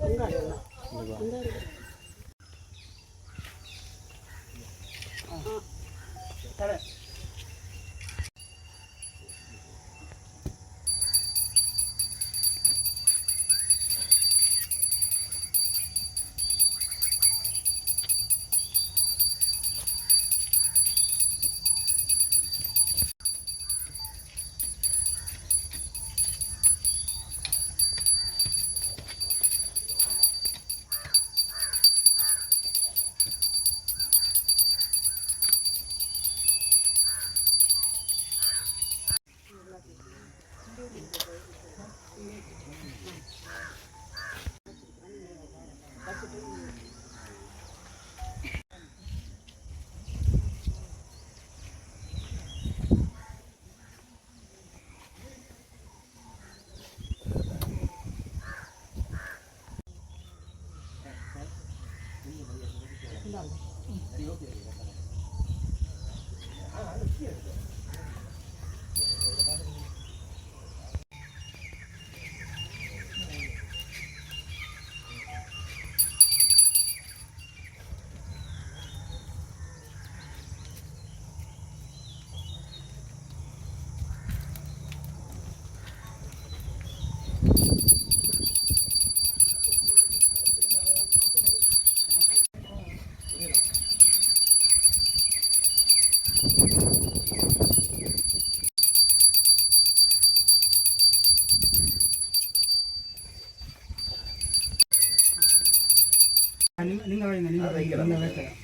뭔感알잖 아. 이. 给他们来点。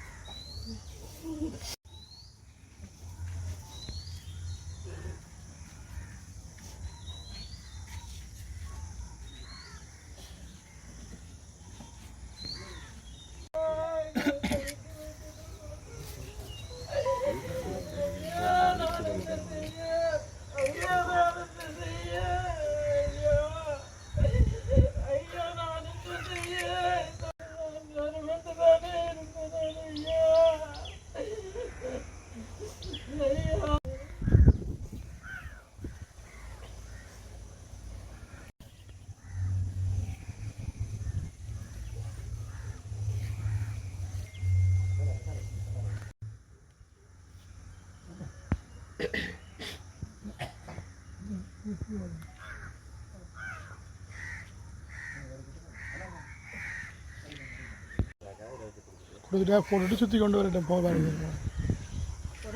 கொடுத்துட்டா போட்டுட்டு சுற்றி கொண்டு வரட்டும் போவாருங்க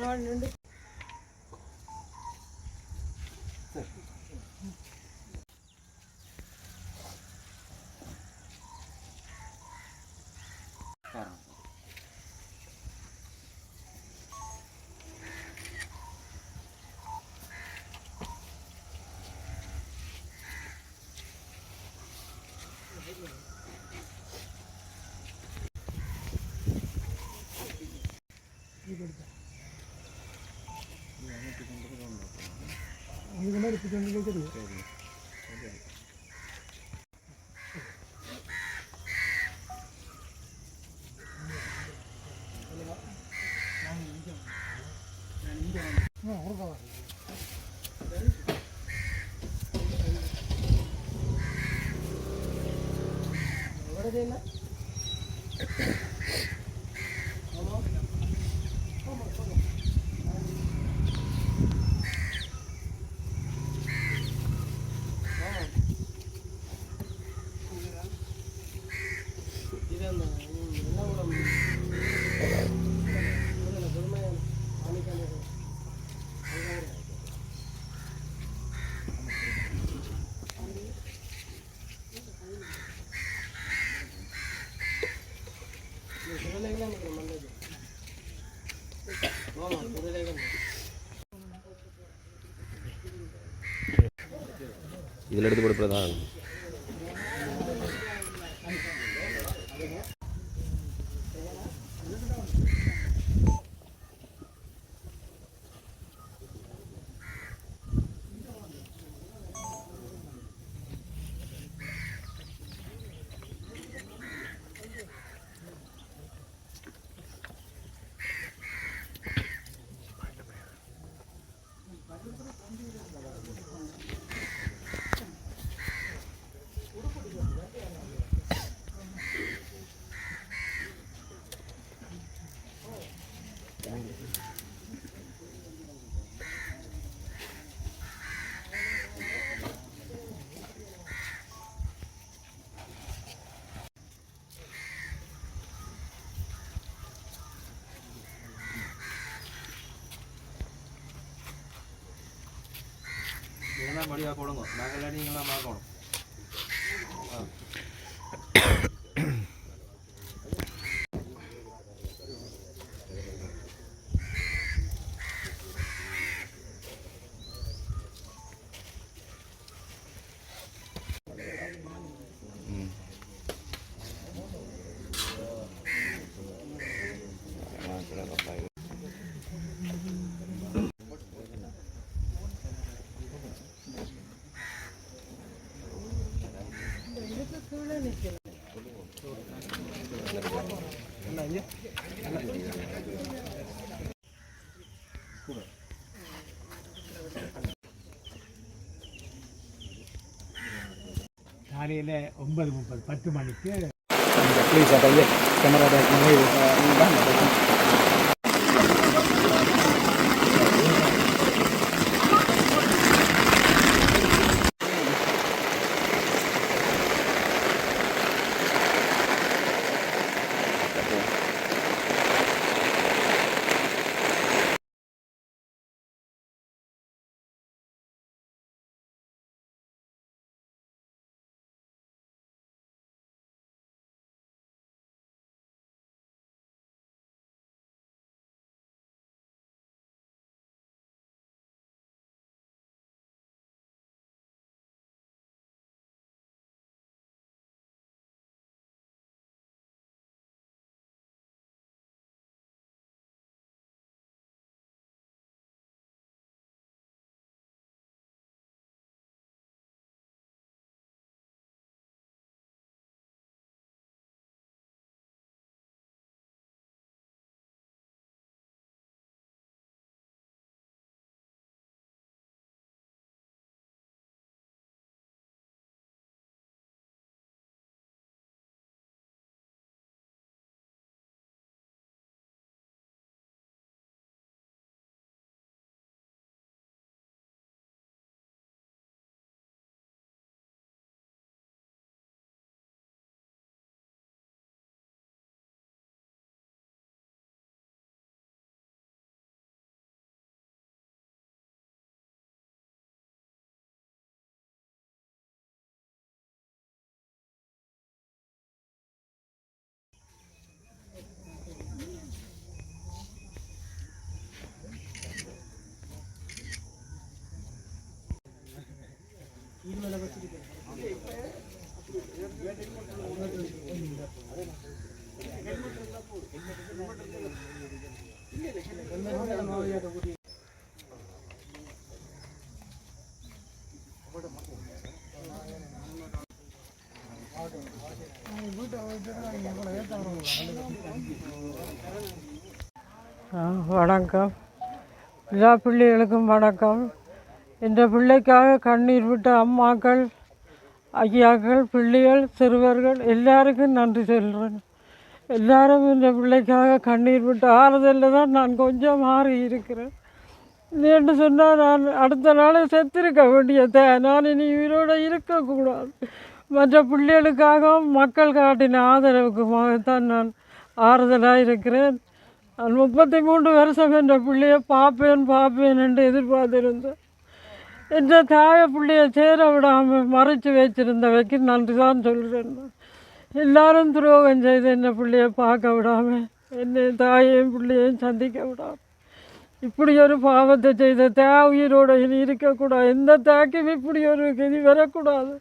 அதுக்கு மாதிரி இப்போ கொண்டு கேட்குறது ஆ இதில் எடுத்து கொடுப்பதா எல்லாம் வழியாக கொடுங்க நாங்கள் இல்லாட்டி நீங்களாம் பார்க்கணும் காலையில் ஒன்பது முப்பது பத்து மணிக்கு. ப்ளீஸ் அப்படியே கேமரா வணக்கம். எல்லா பிள்ளைகளுக்கும் வணக்கம். இந்த பிள்ளைக்காக கண்ணீர் விட்ட அம்மாக்கள் ஐயாக்கள் பிள்ளைகள் சிறுவர்கள் எல்லாருக்கும் நன்றி சொல்கிறேன் எல்லாரும் இந்த பிள்ளைக்காக கண்ணீர் விட்டு ஆறுதலில் தான் நான் கொஞ்சம் மாறி இருக்கிறேன். என்று சொன்னால் நான் அடுத்த நாளே செத்திருக்க வேண்டியதை. நான் இனி உயிரோடு இருக்கக்கூடாது. மற்ற பிள்ளைகளுக்காகவும் மக்கள் காட்டின ஆதரவுக்குமாகத்தான் நான் ஆறுதலாக இருக்கிறேன் முப்பத்தி மூன்று வருஷம் என்ற பிள்ளையை பார்ப்பேன் பார்ப்பேன் என்று எதிர்பார்த்திருந்தேன். என்ற தாய பிள்ளையை சேர விடாமல் மறைச்சு வச்சிருந்தவைக்கு நன்றி தான் சொல்கிறேன் எல்லாரும் துரோகம் செய்து என்ன பிள்ளையை பார்க்க விடாமல் என்னை தாயையும் பிள்ளையையும் சந்திக்க விடாமல். இப்படி ஒரு பாவத்தை செய்த தே உயிரோட இனி இருக்கக்கூடாது. எந்த தாக்கும் இப்படி ஒரு கதி வரக்கூடாது.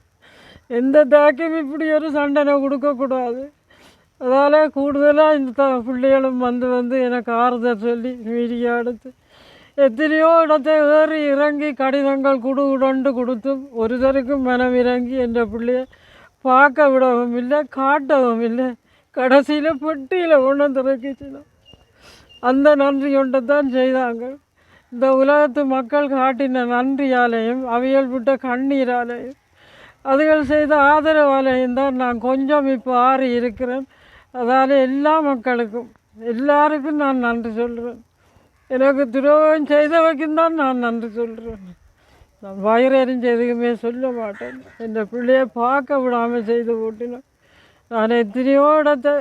எந்த தாக்கும் இப்படி ஒரு சண்டனை கொடுக்கக்கூடாது. அதால் கூடுதலாக இந்த த பிள்ளைகளும் வந்து வந்து எனக்கு ஆறுதல் சொல்லி மீடியா எடுத்து எத்தனையோ இடத்தை ஏறி இறங்கி கடிதங்கள் குடு உடண்டு கொடுத்தும் ஒருத்தருக்கும் மனம் இறங்கி என்ற பிள்ளைய பார்க்க விடவும் இல்லை காட்டவும் இல்லை. கடைசியில் பெட்டியில் ஒன்று திறக்கிச்சினோம் அந்த நன்றி கொண்டு தான் செய்தாங்க. இந்த உலகத்து மக்கள் காட்டின நன்றியாலேயும் அவியல் விட்ட கண்ணீராலேயும். அதுகள் செய்த ஆதரவாலேயும் தான் நான் கொஞ்சம் இப்போ ஆறி இருக்கிறேன். அதால் எல்லா மக்களுக்கும் எல்லாருக்கும் நான் நன்றி சொல்கிறேன் எனக்கு துரோகம் செய்தவைக்கும் தான் நான் நன்றி சொல்கிறேன் நான் வயிறறிஞ்சு எதுக்குமே சொல்ல மாட்டேன். என் பிள்ளைய பார்க்க விடாமல் செய்து போட்டினேன் நான் எத்தனையோ இடத்தை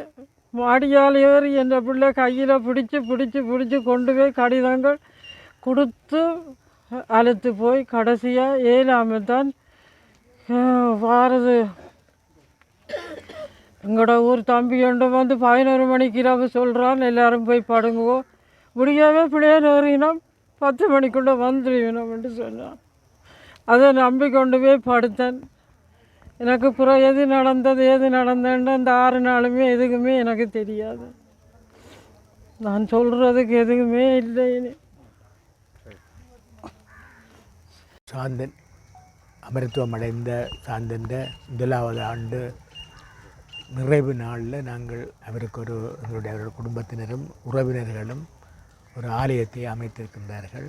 மாடியால் ஏறி என் பிள்ளை கையில் பிடிச்சி பிடிச்சி பிடிச்சி கொண்டு போய் கடிதங்கள் கொடுத்து அழுத்து போய் கடைசியாக ஏழாமல் தான் வாரது. எங்களோட ஊர் தம்பி ஒன்று வந்து பதினோரு மணிக்கு இரவு சொல்கிறான் எல்லாரும் போய் படுங்குவோம் முடியாமல் பிள்ளையார் ஏறினோம் பத்து மணிக்குள்ளே வந்துடுவினோம்னு சொன்னான். அதை நம்பி கொண்டு போய் படுத்தேன். எனக்கு புறம் எது நடந்தது எது நடந்தேன்னு அந்த ஆறு நாளுமே எதுக்குமே எனக்கு தெரியாது. நான் சொல்கிறதுக்கு எதுவுமே இல்லை சாந்தன். அமரத்துவம் அடைந்த முதலாவது ஆண்டு நிறைவு நாளில் நாங்கள் அவருக்கு ஒரு எங்களுடைய குடும்பத்தினரும் உறவினர்களும் ஒரு ஆலயத்தை அமைத்திருக்கின்றார்கள்.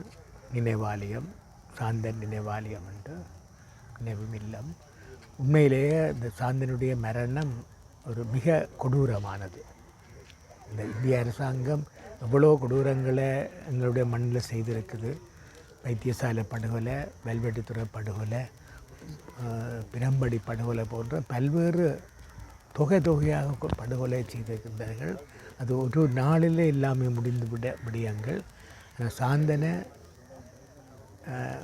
நினைவாலயம் சாந்தன் நினைவாலயம் என்று நினைவு இல்லம். உண்மையிலேயே இந்த சாந்தனுடைய மரணம் ஒரு மிக கொடூரமானது. இந்த இந்திய அரசாங்கம் எவ்வளோ கொடூரங்களை எங்களுடைய மண்ணில் செய்திருக்குது. வைத்தியசாலை படுகொலை வெல்வெட்டித்துறை படுகொலை பிரம்படி படுகொலை போன்ற பல்வேறு தொகை தொகையாக படுகொலை செய்திருக்கின்றார்கள். அது ஒரு நாளிலே எல்லாமே முடிந்து விட விடயங்கள். ஆனா சாந்தனை ஆஹ்,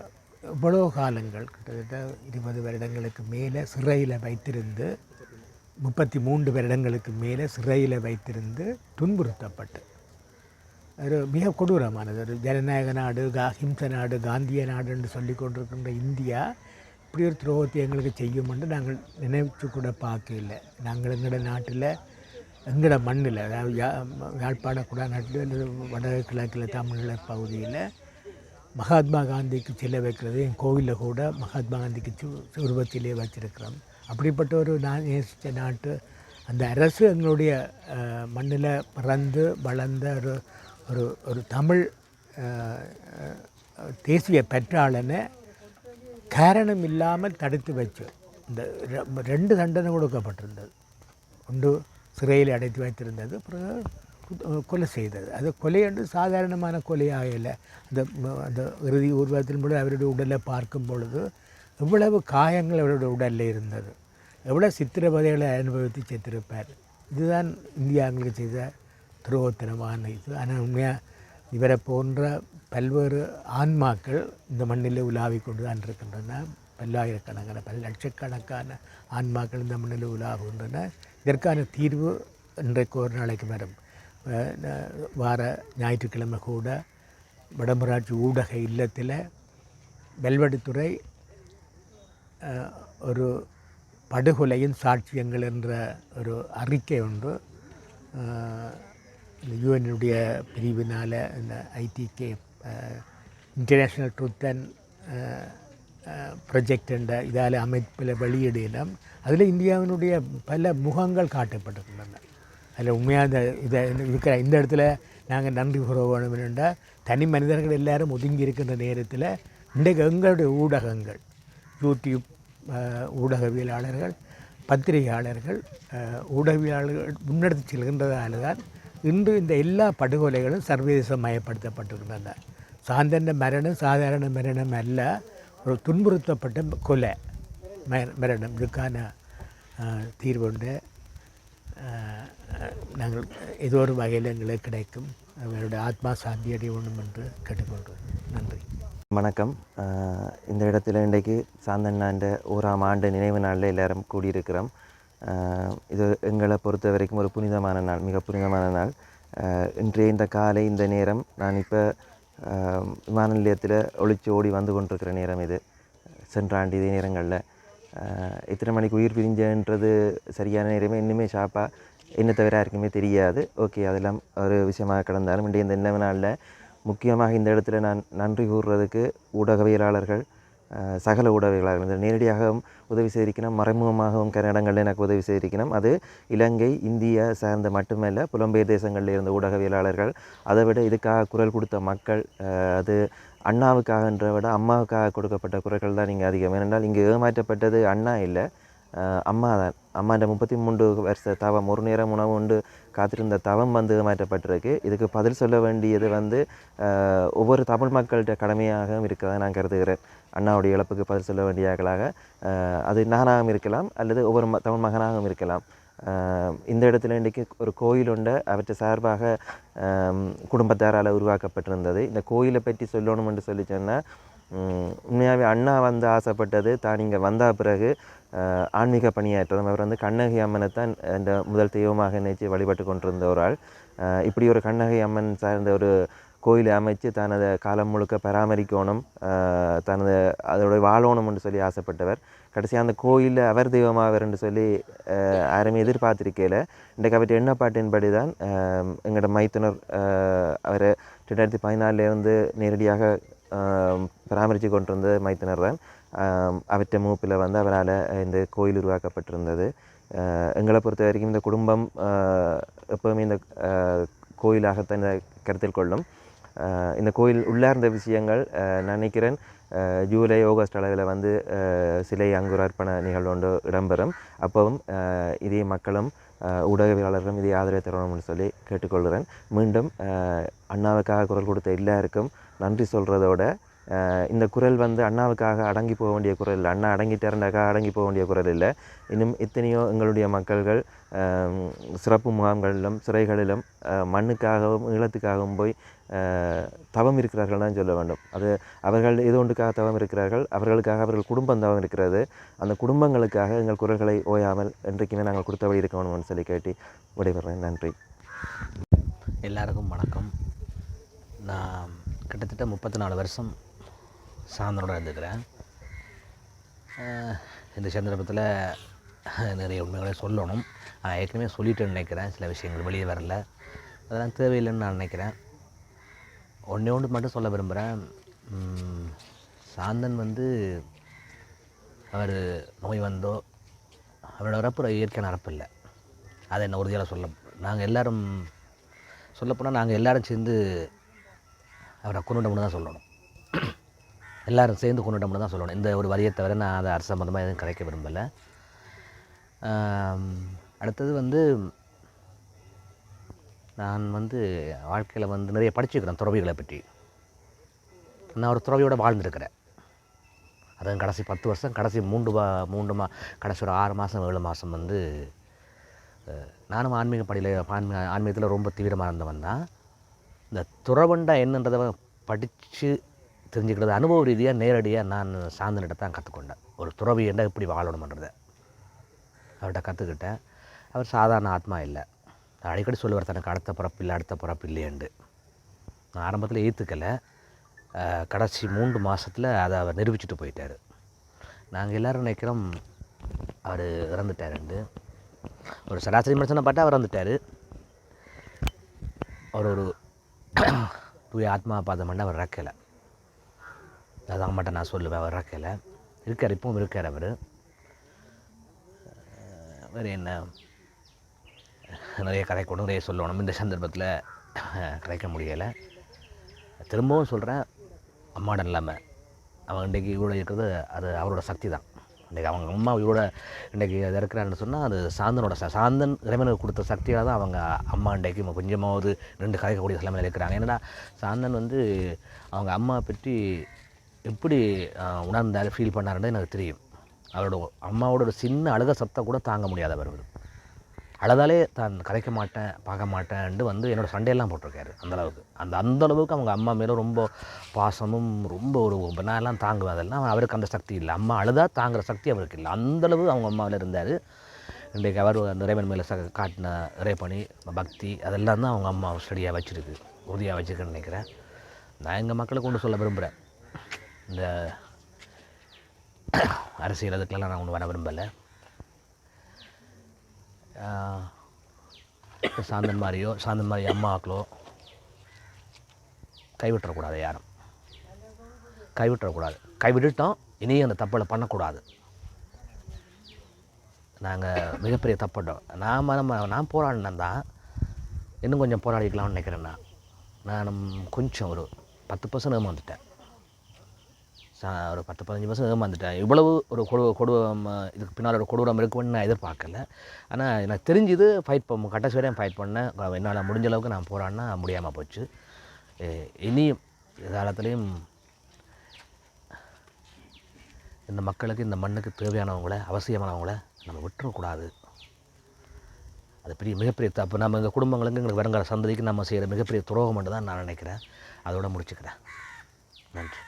காலங்கள் கிட்டத்தட்ட இருபது வருடங்களுக்கு மேலே சிறையில் வைத்திருந்து முப்பத்தி மூன்று வருடங்களுக்கு மேலே சிறையில் வைத்திருந்து துன்புறுத்தப்பட்டு. ஒரு மிக கொடூரமானது. ஒரு ஜனநாயக நாடு கா நாடு காந்திய நாடு என்று சொல்லி கொண்டிருக்கின்ற இந்தியா இப்படி ஒரு துரோகத்தை எங்களுக்கு செய்யும் நாங்கள் நினைச்சு கூட பார்க்கல நாங்கள் எங்களோட நாட்டில் எங்களோட மண்ணில் அதாவது யா யாழ்ப்பாண குடாநாட்டில் அல்லது வடகிழக்கில் தமிழீழ பகுதியில் மகாத்மா காந்திக்கு சிலை வைக்கிறது என் கோவிலில் கூட மகாத்மா காந்திக்கு சு- உருவத்திலே வச்சிருக்கிறோம் அப்படிப்பட்ட ஒரு நான் நேசித்த நாட்டு அந்த அரசு எங்களுடைய மண்ணில் பிறந்து வளர்ந்த ஒரு ஒரு ஒரு தமிழ் தேசிய பெற்றாளனை காரணம் இல்லாமல் தடுத்து வச்சு. இந்த ரெண்டு தண்டனை கொடுக்கப்பட்டிருந்தது. ஒன்று சிறையில் அடைத்து வைத்திருந்தது பிறகு கொலை செய்தது. அது கொலை என்று சாதாரணமான கொலையாக இல்லை அந்த அந்த இறுதி ஊர்வலத்தின் பொழுது அவருடைய உடலை பார்க்கும் பொழுது எவ்வளவு காயங்கள் அவருடைய உடலில் இருந்தது. எவ்வளோ சித்திரவதைகளை அனுபவித்து செத்திருப்பார். இதுதான் இந்தியா எங்களுக்கு செய்த துரோகத்தனமான இது. ஆனால் உண்மையாக இவரை போன்ற பல்வேறு ஆன்மாக்கள் இந்த மண்ணில் உலாவி கொண்டு தான் இருக்கின்றன. பல்லாயிரக்கணக்கான பல லட்சக்கணக்கான ஆன்மாக்கள் இந்த மண்ணில் உலாவுகின்றன. இதற்கான தீர்வு இன்றைக்கு ஒரு நாளைக்கு வரும். வார ஞாயிற்றுக்கிழமை கூட வடமராட்சி ஊடக இல்லத்தில் வெல்வெடித்துறை ஒரு படுகொலையின் சாட்சியங்கள் என்ற ஒரு அறிக்கை ஒன்று யூஎனுடைய பிரிவினால் இந்த IDK international truth and project என்ற இதால் அமைப்பில் வெளியிடலாம் அதில் இந்தியாவினுடைய பல முகங்கள் காட்டப்பட்டிருக்கின்றன. அதில் உண்மையாக இதை இருக்கிற இந்த இடத்துல நாங்கள் நன்றி கூற வேணும் என்றால் தனி மனிதர்கள் எல்லாரும் ஒதுங்கி இருக்கின்ற நேரத்தில் இன்றைக்கு எங்களுடைய ஊடகங்கள் யூடியூப் ஊடகவியலாளர்கள் பத்திரிகையாளர்கள் அஹ், ஊடகவியலாளர்கள் முன்னெடுத்து செல்கின்றதால தான் இன்று இந்த எல்லா படுகொலைகளும் சர்வதேச மயப்படுத்தப்பட்டிருக்கின்றன சாந்தன மரணம் சாதாரண மரணம் அல்ல ஒரு துன்புறுத்தப்பட்ட கொலை. மரணம். இதுக்கான அஹ், தீர்வுண்டு. நாங்கள் ஏதோ ஒரு வகையில் எங்களுக்கு கிடைக்கும். அவருடைய ஆத்மா சாந்தி அடைய வேண்டும் என்று கேட்டுக்கொள்கிறோம். நன்றி. வணக்கம். இந்த இடத்துல இன்றைக்கு சாந்தண்ணாண்ட ஓராம் ஆண்டு நினைவு நாளில் எல்லாரும் கூடியிருக்கிறோம். இது எங்களை பொறுத்த வரைக்கும் ஒரு புனிதமான நாள் மிக புனிதமான நாள். இன்றைய இந்த காலை இந்த நேரம் நான் இப்போ விமான நிலையத்தில் ஒளிச்சு ஓடி வந்து கொண்டிருக்கிற நேரம் இது. சென்ற ஆண்டு இதே நேரங்களில். எத்தனை மணிக்கு உயிர் பிரிஞ்சன்றது சரியான நேரமே இன்னுமே ஷாப்பாக என்ன தவிர யாருக்குமே தெரியாது. ஓகே அதெல்லாம் ஒரு விஷயமாக கடந்தாலும் இன்றைய இந்த நிலவு நாளில் முக்கியமாக இந்த இடத்துல நான் நன்றி கூறுறதுக்கு ஊடகவியலாளர்கள் சகல ஊடகவியலாளர்கள் இருந்தது நேரடியாகவும் உதவி செய்திருக்கணும் மறைமுகமாகவும் கன்னடங்களில் எனக்கு உதவி செய்திருக்கணும். அது இலங்கை இந்தியா சார்ந்த மட்டுமல்ல புலம்பெயர் தேசங்களில் இருந்த ஊடகவியலாளர்கள் அதை விட இதுக்காக குரல் கொடுத்த மக்கள் அது அண்ணாவுக்காகன்ற விட அம்மாவுக்காக கொடுக்கப்பட்ட குரல்கள் தான் நீங்கள் அதிகம். ஏனென்றால் இங்கே ஏமாற்றப்பட்டது அண்ணா இல்லை அம்மா தான். அம்மாண்ட முப்பத்தி மூன்று வருஷ தவம் ஒரு நேரம் உணவு உண்டு காத்திருந்த தவம் வந்து ஏமாற்றப்பட்டிருக்கு. இதுக்கு பதில் சொல்ல வேண்டியது வந்து ஒவ்வொரு தமிழ் மக்கள்கிட்ட கடமையாகவும் இருக்கிறதா நான் கருதுகிறேன். அண்ணாவுடைய இழப்புக்கு பதில் சொல்ல வேண்டியவர்களாக அது நானாகவும் இருக்கலாம் அல்லது ஒவ்வொரு ம- தமிழ் மகனாகவும் இருக்கலாம். இந்த இடத்துல இன்றைக்கு ஒரு கோயில் உண்டு அவற்றை சார்பாக குடும்பத்தாரால் உருவாக்கப்பட்டிருந்தது. இந்த கோயிலை பற்றி சொல்லணும் என்று சொல்லி சொன்னால் உண்மையாகவே அண்ணா வந்து ஆசைப்பட்டது தான் இங்கே வந்த பிறகு ஆன்மீக பணியாற்றம் அவர் வந்து கண்ணகி அம்மனை தான் இந்த முதல் தெய்வமாக நினைச்சு வழிபட்டு கொண்டிருந்த ஒரு ஆள். இப்படி ஒரு கண்ணகி அம்மன் சார்ந்த ஒரு கோயிலை அமைச்சு தனது காலம் முழுக்க பராமரிக்கணும் தனது அதோட என்று சொல்லி ஆசைப்பட்டவர். கடைசியாக அந்த கோயிலில் அவர் தெய்வமாகவர்னு சொல்லி அஹ், யாருமே எதிர்பார்த்திருக்கையில் இன்றைக்கு அவற்றை எண்ணப்பாட்டின்படி தான் எங்களோட மைத்துனர் அவர் ரெண்டாயிரத்தி பதினாலிருந்து நேரடியாக பராமரித்து கொண்டிருந்த மைத்தினர் தான். அவற்றை மூப்பில் வந்து அவரால் இந்த கோயில் உருவாக்கப்பட்டிருந்தது. எங்களை பொறுத்த வரைக்கும் இந்த குடும்பம் எப்போவுமே இந்த கோயிலாகத்தான் கருத்தில் கொள்ளும். இந்த கோயில் உள்ளார்ந்த விஷயங்கள் நான் நினைக்கிறேன் ஜூலை ஆகஸ்ட் அளவில் வந்து சிலை அங்குரார்ப்பண நிகழ்வு ஒன்று இடம்பெறும். அப்பவும் இதே மக்களும் ஊடகவியலாளர்களும் இதை ஆதரவு தரணும்னு சொல்லி கேட்டுக்கொள்கிறேன். மீண்டும் அண்ணாவுக்காக குரல் கொடுத்த எல்லாருக்கும் நன்றி சொல்கிறதோட இந்த குரல் வந்து அண்ணாவுக்காக அடங்கி போக வேண்டிய குரல் இல்லை. அண்ணா அடங்கிட்டாருண்டாக்கா அடங்கி போக வேண்டிய குரல் இல்லை. இன்னும் எத்தனையோ எங்களுடைய மக்கள்கள் சிறப்பு முகாம்களிலும் சிறைகளிலும் மண்ணுக்காகவும் ஈழத்துக்காகவும் போய் தவம் இருக்கிறார்கள் தான் சொல்ல வேண்டும். அது அவர்கள் இது ஒன்றுக்காக தவம் இருக்கிறார்கள் அவர்களுக்காக அவர்கள் குடும்பம் தவம் இருக்கிறது. அந்த குடும்பங்களுக்காக எங்கள் குரல்களை ஓயாமல் என்றைக்குமே நாங்கள் கொடுத்தபடி இருக்கணும்னு சொல்லி கேட்டு விடைபெறேன் நன்றி. எல்லாருக்கும் வணக்கம். நான் கிட்டத்தட்ட முப்பத்தி நாலு வருஷம் சாந்தனோட இருந்துக்கிறேன் இந்த சந்தர்ப்பத்தில் நிறைய உண்மைகளை சொல்லணும். நான் ஏற்கனவே சொல்லிட்டேன்னு நினைக்கிறேன். சில விஷயங்கள் வெளியே வரல. அதெல்லாம் தேவையில்லைன்னு நான் நினைக்கிறேன். ஒன்றே ஒன்று மட்டும் சொல்ல விரும்புகிறேன் சாந்தன் வந்து அவர் நோய் வந்தோ அவரோட இறப்பு இயற்கையான இறப்பு இல்லை. அதை என்ன உறுதியாக சொல்ல நாங்கள் எல்லோரும் சொல்லப்போனால் நாங்கள் எல்லோரும் சேர்ந்து அவரை கொண்டு தான் சொல்லணும். எல்லோரும் சேர்ந்து கொண்டுட்டோம்னு தான் சொல்லணும். இந்த ஒரு வரியை தவிர நான் அதை அரசு சம்மந்தமாக எதுவும் கிடைக்க விரும்பலை. அடுத்தது வந்து நான் வந்து வாழ்க்கையில் வந்து நிறைய படிச்சுக்கிறேன் துறவிகளை பற்றி. நான் ஒரு துறவியோட வாழ்ந்துருக்கிறேன். அதுவும் கடைசி பத்து வருஷம் கடைசி மூன்று வா மூன்று மா கடைசி ஒரு ஆறு மாதம் ஏழு மாதம் வந்து நானும் ஆன்மீக படியில் ஆன்மீக ஆன்மீகத்தில் ரொம்ப தீவிரமாக இருந்தவன் தான். இந்த துறவண்டா என்னன்றதை படித்து தெரிஞ்சுக்கிறது அனுபவ ரீதியாக நேரடியாக நான் சாந்தனிட்ட தான் கற்றுக்கொண்டேன் ஒரு துறவி என்ன எப்படி வாழணுமன்றதை அவர்கிட்ட கற்றுக்கிட்டேன் அவர் சாதாரண ஆத்மா இல்லை. அடிக்கடி சொல்லுவார் தனக்கு அடுத்த பிறப்பு இல்லை அடுத்த பிறப்பு இல்லையண்டு நான் ஆரம்பத்தில் ஏற்றுக்கலை கடைசி மூன்று மாதத்தில் அதை அவர் நிரூபிச்சுட்டு போயிட்டார். நாங்கள் எல்லோரும் நினைக்கிறோம் அவர் இறந்துட்டாருண்டு ஒரு சராசரி மனுஷனை பார்த்தா அவர் இறந்துட்டார். அவர் ஒரு தூய ஆத்மா பாதம் அவர் இறக்கலை. அதான் மட்டும் நான் சொல்லுவேன் அவர் இறக்கலை. இருக்கார் இப்பவும் இருக்கார் அவர். வேறு என்ன? நிறைய கதை நிறைய சொல்லணும். இந்த சந்தர்ப்பத்தில் கதைக்க முடியலை. திரும்பவும் சொல்கிறேன் அம்மாடம் இல்லாமல் அவன் இன்றைக்கி இவ்வளோ இருக்கிறது அது அவரோட சக்தி தான் இன்றைக்கி அவங்க அம்மா இவ்வளோ இன்றைக்கி அது இருக்கிறான்னு சொன்னால் அது சாந்தனோட ச சாந்தன் இறைவனுக்கு கொடுத்த சக்தியாக தான் அவங்க அம்மா இன்றைக்கு கொஞ்சமாவது ரெண்டு கதைக்கக்கூடிய சிலமையில் இருக்கிறாங்க. என்னடா சாந்தன் வந்து அவங்க அம்மா பற்றி எப்படி உணர்ந்தார் ஃபீல் பண்ணாருன்றது எனக்கு தெரியும். அவரோட அம்மாவோட ஒரு சின்ன அழுக சத்தம் கூட தாங்க முடியாதவர் அவர் அழுதாலே தான் கரைக்க மாட்டேன் பார்க்க மாட்டேன்ட்டு வந்து என்னோட சண்டையெல்லாம் போட்டிருக்காரு அந்தளவுக்கு அந்த அந்த அளவுக்கு அவங்க அம்மா மேலே ரொம்ப பாசமும் ரொம்ப ஒரு நான்லாம் தாங்குவேன் அதெல்லாம் அவருக்கு அந்த சக்தி இல்லை. அம்மா அழுதா தாங்குற சக்தி அவருக்கு இல்லை. அந்த அளவு அவங்க அம்மாவில் இருந்தார். இன்றைக்கு அவர் அந்த இறைவன் மேலே ச காட்டின இறைப்பணி பக்தி அதெல்லாம் தான் அவங்க அம்மா ஸ்டடியாக வச்சுருக்கு உறுதியாக வச்சுருக்குன்னு நினைக்கிறேன். நான் எங்கள் மக்களை கொண்டு சொல்ல விரும்புகிறேன் இந்த அரசியல் அதுக்கெல்லாம் நான் ஒன்று வர விரும்பலை. சாந்தன் மாதிரியோ சாந்தன் மாதிரி அம்மாக்களோ கைவிட்டுறக்கூடாது யாரும். கைவிட்டுறக்கூடாது. கைவிட்டுட்டோம் இனியும் அந்த தப்பலை பண்ணக்கூடாது. நாங்கள் மிகப்பெரிய தப்பட்டோம். நான் நம்ம நான் போராடினேன் தான். இன்னும் கொஞ்சம் போராடிக்கலாம்னு நினைக்கிறேன் நான். நான் கொஞ்சம் ஒரு பத்து பர்சன்ட் வந்துட்டேன் ஒரு பத்து பதினஞ்சு வருஷம் ஏமாந்துட்டேன் இவ்வளவு ஒரு கொடு கொடூரம் இதுக்கு பின்னால் ஒரு கொடூரம் இருக்குன்னு நான் எதிர்பார்க்கல. ஆனால் எனக்கு தெரிஞ்சுது ஃபைட் பண்ண கடைசி வரையும் ஃபைட் பண்ணேன். என்னால் முடிஞ்ச அளவுக்கு நான் போகிறான்னா முடியாமல் போச்சு. இனி இனியும் எதாலத்துலேயும் இந்த மக்களுக்கு இந்த மண்ணுக்கு தேவையானவங்கள அவசியமானவங்கள நம்ம விட்டுறக்கூடாது. அது பெரிய மிகப்பெரிய தப்பு நம்ம எங்கள் குடும்பங்களுக்கு எங்களுக்கு வருங்கால சந்ததிக்கு நம்ம செய்கிற மிகப்பெரிய துரோகம் தான் நான் நினைக்கிறேன். அதோட முடிச்சுக்கிறேன். நன்றி.